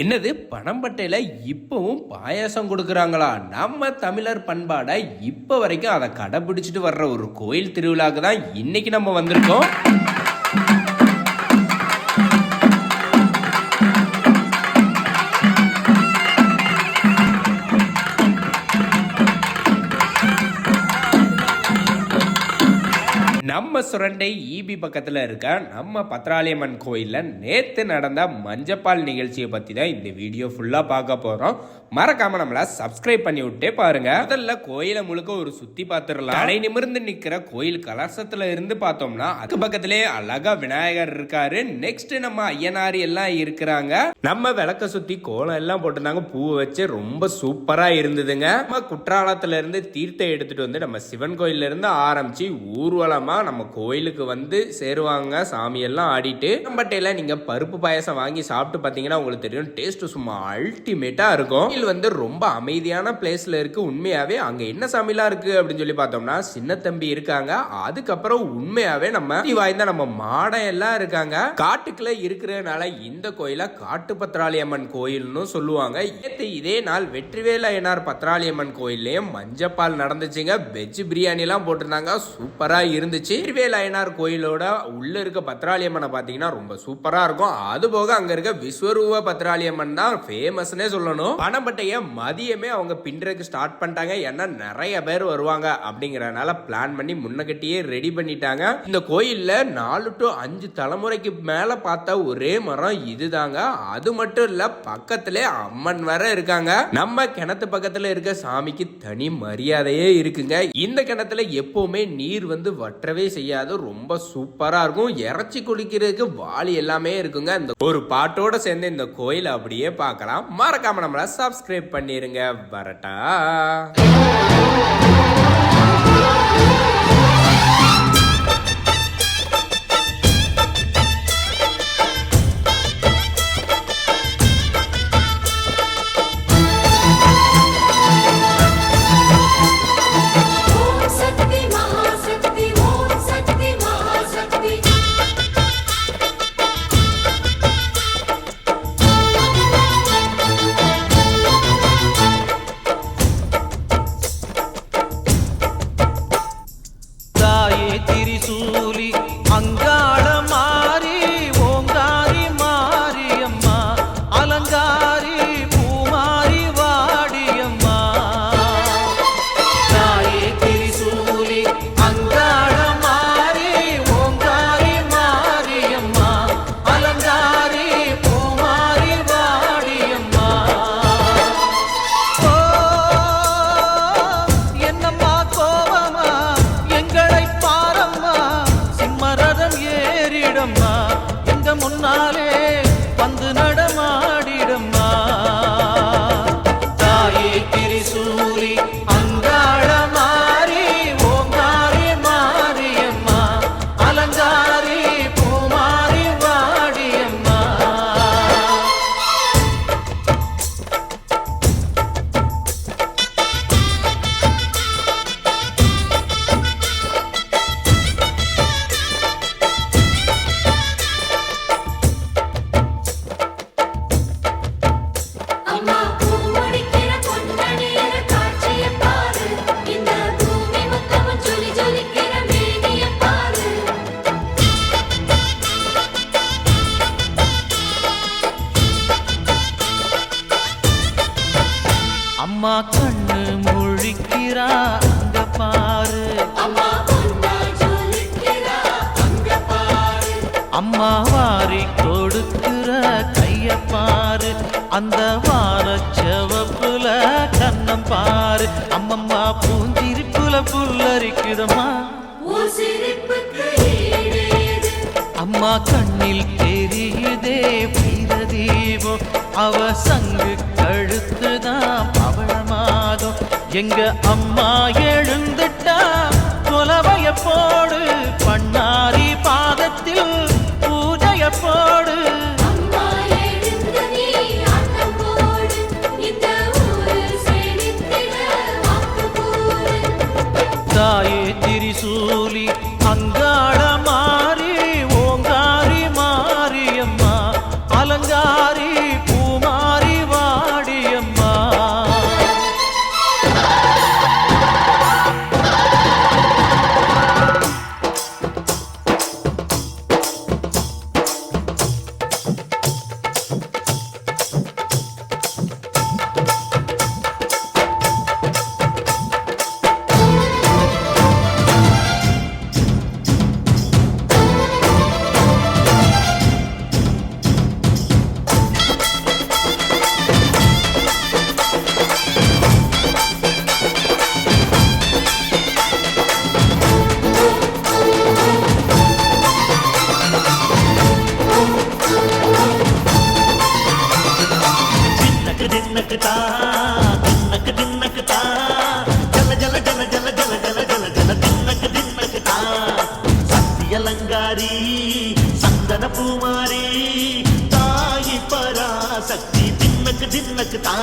என்னது பணம்பட்டையில் இப்போவும் பாயாசம் கொடுக்குறாங்களா? நம்ம தமிழர் பண்பாடை இப்போ வரைக்கும் அதை கடைபிடிச்சிட்டு வர்ற ஒரு கோயில் திருவிழாக்கு தான் இன்னைக்கு நம்ம வந்திருக்கோம். நம்ம சுரண்டை ஈபி பக்கத்தில் இருக்க நம்ம பத்ராலியம்மன் கோயிலில் நேற்று நடந்த மஞ்சப்பால் நிகழ்ச்சியை பற்றி தான் இந்த வீடியோ ஃபுல்லாக பார்க்க போகிறோம் மறக்காமல் நம்மளை சப்ஸ்கிரைப் பண்ணி விட்டே பாருங்க. முதல்ல கோயிலை முழுக்க ஒரு சுற்றி பார்த்துடலாம். தலை நிமிர்ந்து நிற்கிற கோயில் கலசத்தில் இருந்து பார்த்தோம்னா அது பக்கத்திலே அழகா விநாயகர் இருக்காரு. நெக்ஸ்ட் நம்ம ஐயனார் எல்லாம் இருக்கிறாங்க. நம்ம விளக்க சுற்றி கோலம் எல்லாம் போட்டிருந்தாங்க. பூவை வச்சு ரொம்ப சூப்பராக இருந்ததுங்க. நம்ம குற்றாலத்திலிருந்து தீர்த்தம் எடுத்துகிட்டு வந்து நம்ம சிவன் கோயில்ல இருந்து ஊர்வலமாக நம்ம நம்ம கோயிலுக்கு வந்து சேருவாங்க சாமி எல்லாம் ஆடிட்டு. நம்மட்டையில நீங்கள் பருப்பு பாயசம் வாங்கி சாப்பிட்டு பார்த்தீங்கன்னா உங்களுக்கு தெரியும் டேஸ்ட்டு சும்மா அல்டிமேட்டாக இருக்கும். கோயில் வந்து ரொம்ப அமைதியான பிளேஸில் இருக்குது உண்மையாகவே அங்கே என்ன சாமிலாம் இருக்குது அப்படின்னு சொல்லி பார்த்தோம்னா சின்ன தம்பி இருக்காங்க. அதுக்கப்புறம் உண்மையாகவே நம்ம வாய்ந்த நம்ம மாடம் எல்லாம் இருக்காங்க. காட்டுக்குள்ள இருக்கிறதுனால இந்த கோயிலை காட்டு பத்ராளியம்மன் கோயில்னு சொல்லுவாங்க. ஏற்று இதே நாள் வெற்றிவேல அய்யனார் பத்ராளியம்மன் கோயில்லயும் மஞ்சப்பால் நடந்துச்சுங்க. வெஜ் பிரியாணிலாம் போட்டிருந்தாங்க. சூப்பராக இருந்துச்சு. திருவேலாயனார் கோயிலோட உள்ள இருக்க பத்ராளியம்மனை பாத்தீங்கன்னா ரொம்ப சூப்பரா இருக்கும். அது போக அங்க இருக்க விஸ்வரூப பத்ராளியம்மன் தான் ஃபேமஸ்னே சொல்லணும். பணம்பட்டைய மதியமே அவங்க பின்றதுக்கு ஸ்டார்ட் பண்ணிட்டாங்க. ஏன்னா நிறைய பேர் வருவாங்க அப்படிங்கறதுனால பிளான் பண்ணி முன்னகட்டியே ரெடி பண்ணிட்டாங்க. இந்த கோயில்ல நாலு டு அஞ்சு தலைமுறைக்கு மேல பார்த்தா ஒரே மரம் இதுதாங்க. அது மட்டும் இல்ல பக்கத்திலே அம்மன் வேற இருக்காங்க. நம்ம கிணத்து பக்கத்துல இருக்க சாமிக்கு தனி மரியாதையே இருக்குங்க. இந்த கிணத்துல எப்பவுமே நீர் வந்து வற்றவே செய்யாது ரொம்ப சூப்பரா இருக்கும். இறைச்சி குளிக்கிறதுக்கு வாளி எல்லாமே இருக்குங்க. இந்த ஒரு பாட்டோட சேர்ந்து இந்த கோயில் அப்படியே பார்க்கலாம். மறக்காம நம்மள சப்ஸ்கிரைப் பண்ணிருங்க. வரட்டா. எங்க வந்து நடமா வாரி கொடுக்கிற கைய பாரு. அந்த வார செவப்புல கண்ணம் பாரு. அம்மம்மா பூஞ்சிரிப்புல புல்லரிக்குதம்மா அம்மா கண்ணில் தெரியுதே வீர தீபம் அவ சங்கு கழுத்துதான் பவளமாகும் எங்க அம்மா எழுந்துட்டா? கொலவைய போடு பண்ணாரி பாதத்தில் సందన పూమారి తాయి పరాశక్తి దిన్నకు దిన్నకు తా.